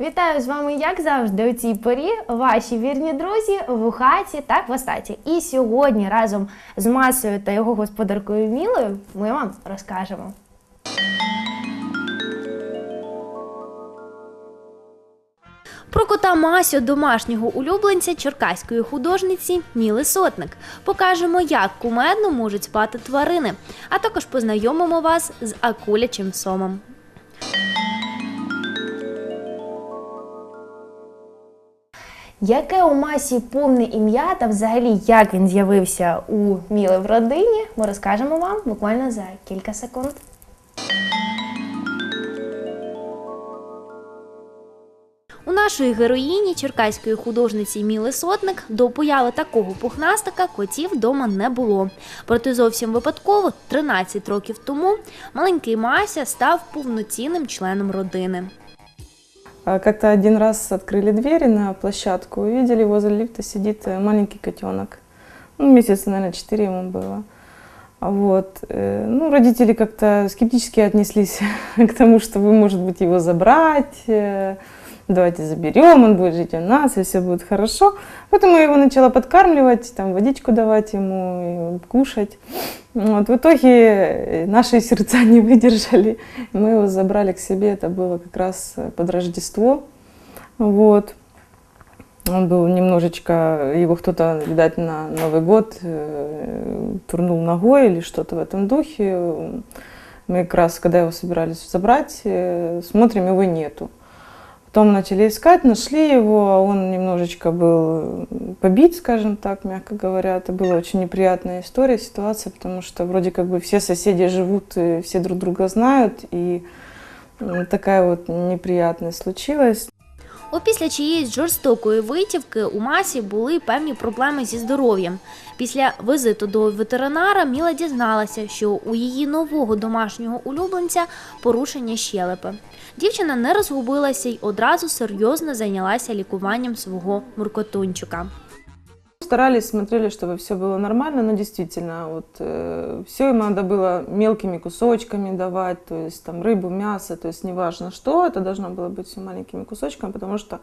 Вітаю з вами, як завжди, у цій порі. Ваші вірні друзі в хаті та хвостаті. І сьогодні разом з масою та його господаркою Мілою ми вам розкажемо. Про кота Масю, домашнього улюбленця черкаської художниці Міли Сотник. Покажемо, як кумедно можуть спати тварини, а також познайомимо вас з акулячим сомом. Яке у масі повне ім'я та взагалі як він з'явився у Міли в родині, ми розкажемо вам буквально за кілька секунд. У нашої героїні черкаської художниці Міли Сотник до появи такого пухнастика котів вдома не було. Проте зовсім випадково, 13 років тому, маленький Мася став повноцінним членом родини. А Как-то один раз открыли двери на площадку, увидели, возле лифта сидит э, маленький котенок. Ну, месяца, наверное, 4 ему было. А Вот. э, Ну, родители как-то скептически отнеслись к тому, что вы, может быть, его забрать, э, давайте заберем, он будет жить у нас, и все будет хорошо. Поэтому я его начала подкармливать, там, водичку давать ему, и кушать. Вот. В итоге э, наши сердца не выдержали, мы его забрали к себе, это было как раз э, под Рождество. Вот. Он был немножечко, его кто-то, видать, на Новый год э, турнул ногой или что-то в этом духе. Мы как раз, когда его собирались забрать, э, смотрим, его нету. Потом начали искать, нашли его, он немножечко был побит, скажем так, мягко говоря. Это была очень неприятная история, ситуация, потому что вроде как бы все соседи живут, и все друг друга знают, и такая вот неприятность случилась. Опісля чиєїсь жорстокої витівки у масі були певні проблеми зі здоров'ям. Після візиту до ветеринара Міла дізналася, що у її нового домашнього улюбленця порушення щелепи. Дівчина не розгубилася й одразу серйозно зайнялася лікуванням свого муркотунчика. Старались, смотрели, чтобы все было нормально, но действительно, вот все им надо было мелкими кусочками давать, то есть там рыбу, мясо, то есть неважно что, это должно было быть все маленькими кусочками, потому что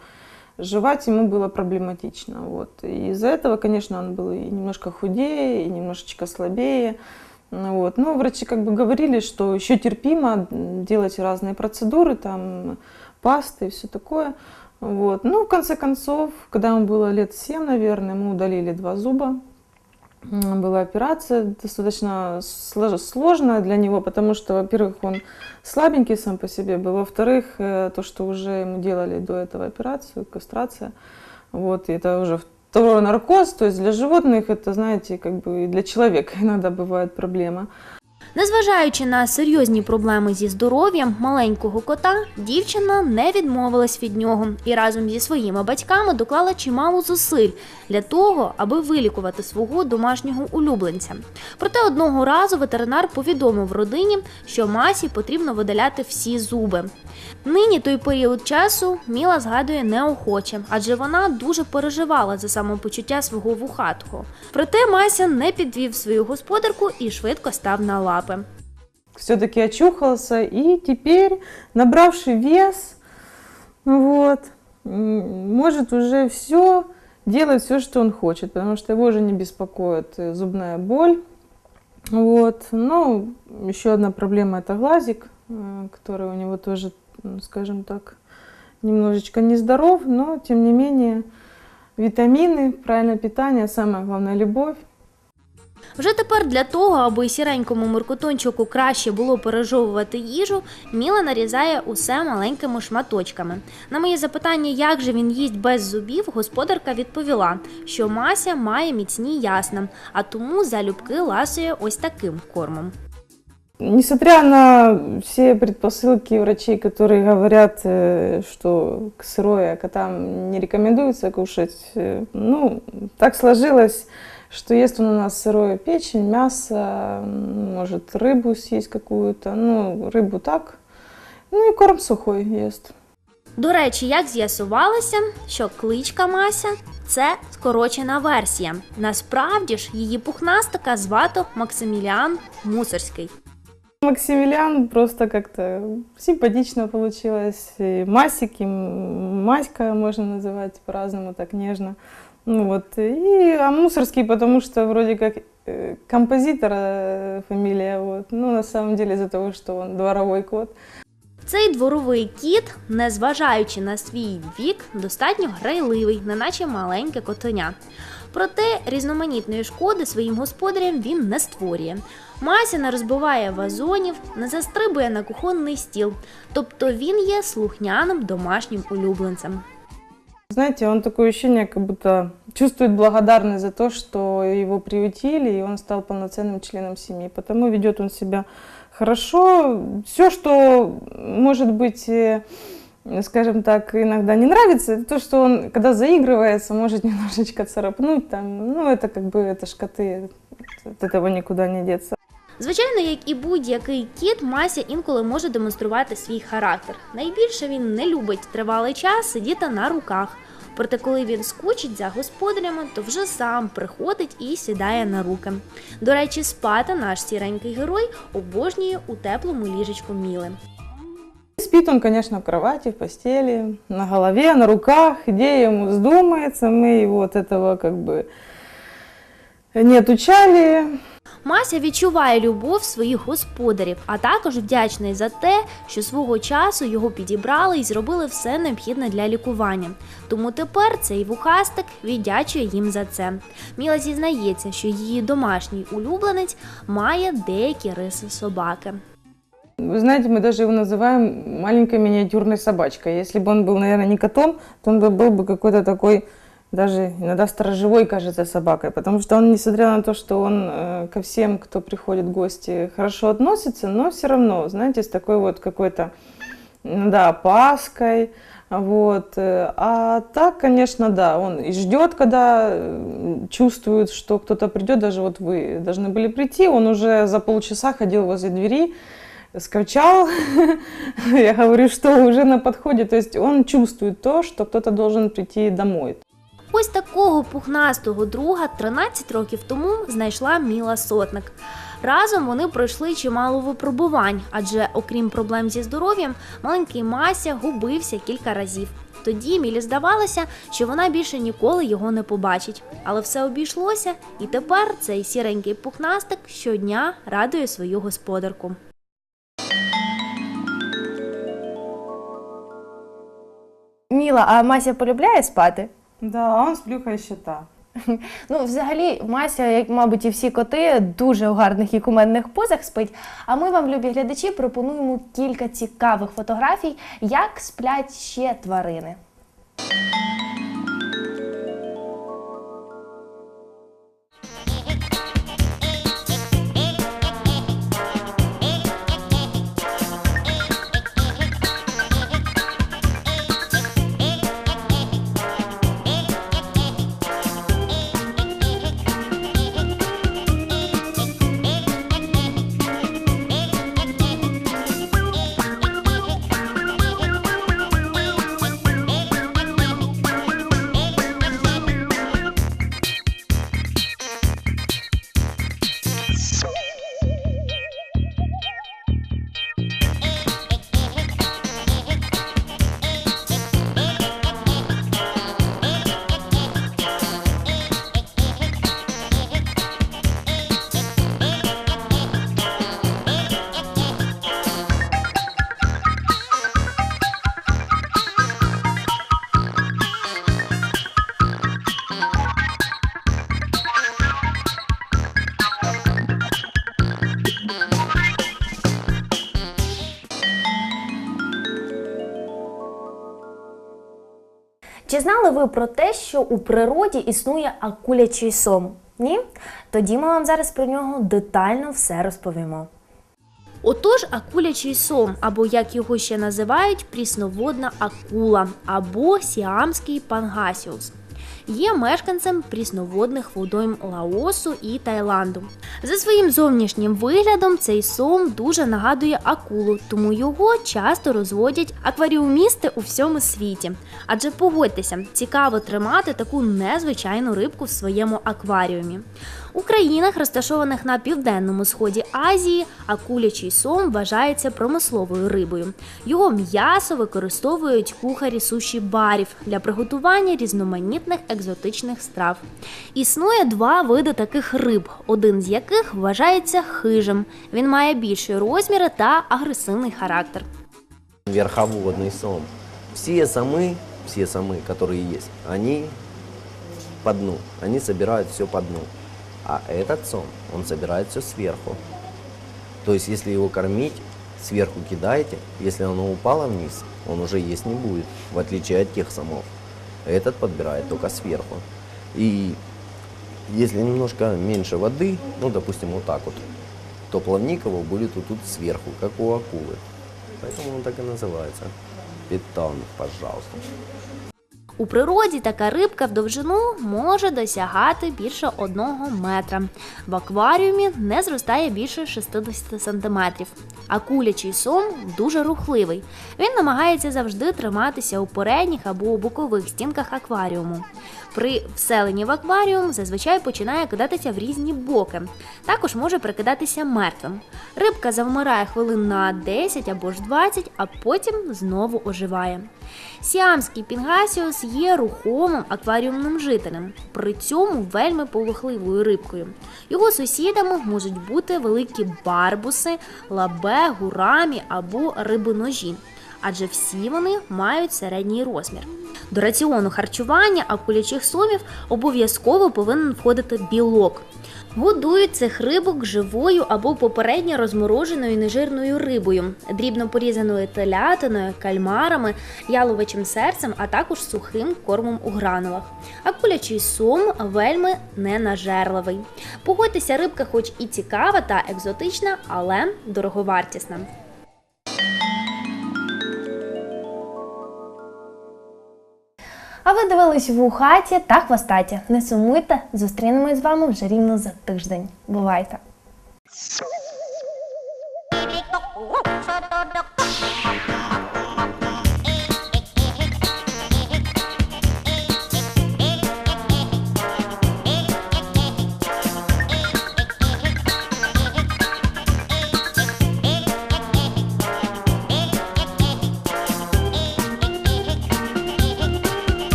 жевать ему было проблематично. Вот. И из-за этого, конечно, он был и немножко худее, и немножечко слабее. Ну Вот. Но врачи как бы говорили, что еще терпимо делать разные процедуры, там пасты и все такое. Вот. Ну, в конце концов, когда ему было лет 7, наверное, мы удалили два зуба. Была операция достаточно слож- сложная для него, потому что, во-первых, он слабенький сам по себе был, во-вторых, э, то, что уже ему делали до этого операцию, кастрация, вот, и это уже второй наркоз, то есть для животных это, знаете, как бы и для человека иногда бывает проблема. Незважаючи на серйозні проблеми зі здоров'ям маленького кота, дівчина не відмовилась від нього і разом зі своїми батьками доклала чимало зусиль для того, аби вилікувати свого домашнього улюбленця. Проте одного разу ветеринар повідомив родині, що масі потрібно видаляти всі зуби. Нині той період часу Міла згадує неохоче, адже вона дуже переживала за самопочуття свого вухатого. Проте Мася не підвів свою господарку і швидко став на лапи. все-таки очухался и теперь, набравший вес, вот, может уже все, делать все, что он хочет, потому что его уже не беспокоит э, зубная боль. Вот. Ну, еще одна проблема это глазик, э, который у него тоже, скажем так, немножечко нездоров, но тем не менее витамины, правильное питание, самое главное любовь. Вже тепер для того, аби сіренькому муркотончику краще було пережовувати їжу, Міла нарізає усе маленькими шматочками. На моє запитання, як же він їсть без зубів, господарка відповіла, що Мася має міцні ясна, а тому залюбки ласує ось таким кормом. Несмотря на все предпосылки врачей, которые говорят, э, что к сырой котам не рекомендуется кушать, э, ну, так сложилось, что ест он у нас сырое печень, мясо, м, может рыбу съесть какую-то, ну, рыбу так, ну и корм сухой ест. До речі, як з'ясувалося, що кличка Мася це скорочена версія. Насправді ж її пухнастика звато Максиміліан Мусорський. Максимилиан просто как-то симпатично получилось. И Масик, и М- Маська можно называть по-разному, так нежно. Ну вот. И а Мусорский, потому что вроде как э, композитора э, фамилия, вот. Ну, на самом деле из-за того, что он дворовой кот. Цей дворовий кіт, незважаючи на свій вік, достатньо грайливий, неначе маленьке котеня. Проте різноманітної шкоди своїм господарям він не створює. Мася не розбиває вазонів, не застрибує на кухонний стіл. Тобто він є слухняним домашнім улюбленцем Знаете, он такое ощущение, как будто чувствует благодарность за то, что его приютили, и он стал полноценным членом семьи. Потому ведет он себя хорошо. Все, что может быть, э, скажем так, иногда не нравится, это то, что он, когда заигрывается, может немножечко царапнуть там. Ну, это как бы, это ж коты, от этого никуда не деться. Звичайно, як і будь-який кіт, Мася інколи може демонструвати свій характер. Найбільше він не любить тривалий час сидіти на руках. Проте, коли він скучить за господарями, то вже сам приходить і сідає на руки. До речі, спати наш сіренький герой обожнює у теплому ліжечку Міли. Спит он, конечно, в кровати, в постели, на голове, на руках, где ему вздумается. Мы его от этого как бы не отучали. Мася відчуває любов своїх господарів, а також вдячний за те, що свого часу його підібрали і зробили все необхідне для лікування. Тому тепер цей вухастик віддячує їм за це. Міла зізнається, що її домашній улюбленець має деякі риси собаки. Вы знаете, мы даже его называем маленькой миниатюрной собачкой. Если бы он был, наверное, не котом, то он бы был бы какой-то такой, даже иногда сторожевой, кажется, собакой. Потому что он, несмотря на то, что он э, ко всем, кто приходит в гости, хорошо относится, но все равно, знаете, с такой вот какой-то, да, опаской. Вот. э, А так, конечно, да, он и ждет, когда чувствует, что кто-то придет, даже вот вы должны были прийти, он уже за полчаса ходил возле двери, скачал, я говорю, что уже на подходе, то есть он чувствует то, что кто-то должен прийти домой. Ось такого пухнастого друга 13 років тому знайшла Міла Сотник. Разом вони пройшли чимало випробувань, адже окрім проблем зі здоров'ям, маленький Мася губився кілька разів. Тоді Мілі здавалося, що вона більше ніколи його не побачить. Але все обійшлося, і тепер цей сіренький пухнастик щодня радує свою господарку. Міла, а Мася полюбляє спати? Да, он сплюхає щита. Ну, взагалі, Мася, як, мабуть, і всі коти, дуже у гарних і куменних позах спить. А ми вам, любі глядачі, пропонуємо кілька цікавих фотографій, як сплять ще тварини. Чи знали ви про те, що у природі існує акулячий сом? Ні? Тоді ми вам зараз про нього детально все розповімо. Отож, акулячий сом, або як його ще називають, прісноводна акула, або сіамський пангасіус. Є мешканцем прісноводних водойм Лаосу і Таїланду. За своїм зовнішнім виглядом цей сом дуже нагадує акулу, тому його часто розводять акваріумісти у всьому світі. Адже погодьтеся, цікаво тримати таку незвичайну рибку в своєму акваріумі. У країнах, розташованих на південному сході Азії, акулячий сом вважається промисловою рибою. Його м'ясо використовують кухарі суші барів для приготування різноманітних екзотичних страв. Існує два види таких риб, один з яких вважається хижим. Він має більші розміри та агресивний характер. верховодный сом. Все самы, все самы, которые есть, они по дну, они собирают все по дну. А этот сом, он собирает все сверху. То есть, если его кормить, сверху кидаете, если оно упало вниз, он уже есть не будет, в отличие от тех самов. Этот подбирает только сверху. И если немножко меньше воды, ну, допустим, вот так вот, то плавник его будет вот тут сверху, как у акулы. Поэтому он так и называется. Питон, пожалуйста. У природі така рибка в довжину може досягати більше одного метра. В акваріумі не зростає більше 60 сантиметрів. А кулячий сом дуже рухливий. Він намагається завжди триматися у передніх або у бокових стінках акваріуму. При вселенні в акваріум зазвичай починає кидатися в різні боки. Також може прикидатися мертвим. Рибка завмирає хвилин на 10 або ж 20, а потім знову оживає. Сіамський пінгасіус є рухомим акваріумним жителем, при цьому вельми полохливою рибкою. Його сусідами можуть бути великі барбуси, лабе, гурамі або рибоножі. Адже всі вони мають середній розмір. До раціону харчування акулячих сомів обов'язково повинен входити білок. Годують цих рибок живою або попередньо розмороженою нежирною рибою, дрібно порізаною телятиною, кальмарами, яловичим серцем, а також сухим кормом у гранулах. А кулячий сом вельми ненажерливий. Погодьтеся, рибка, хоч і цікава та екзотична, але дороговартісна. А ви дивились в хаті та хвостаті. Не сумуйте, зустрінемось з вами вже рівно за тиждень. Бувайте! Shut up,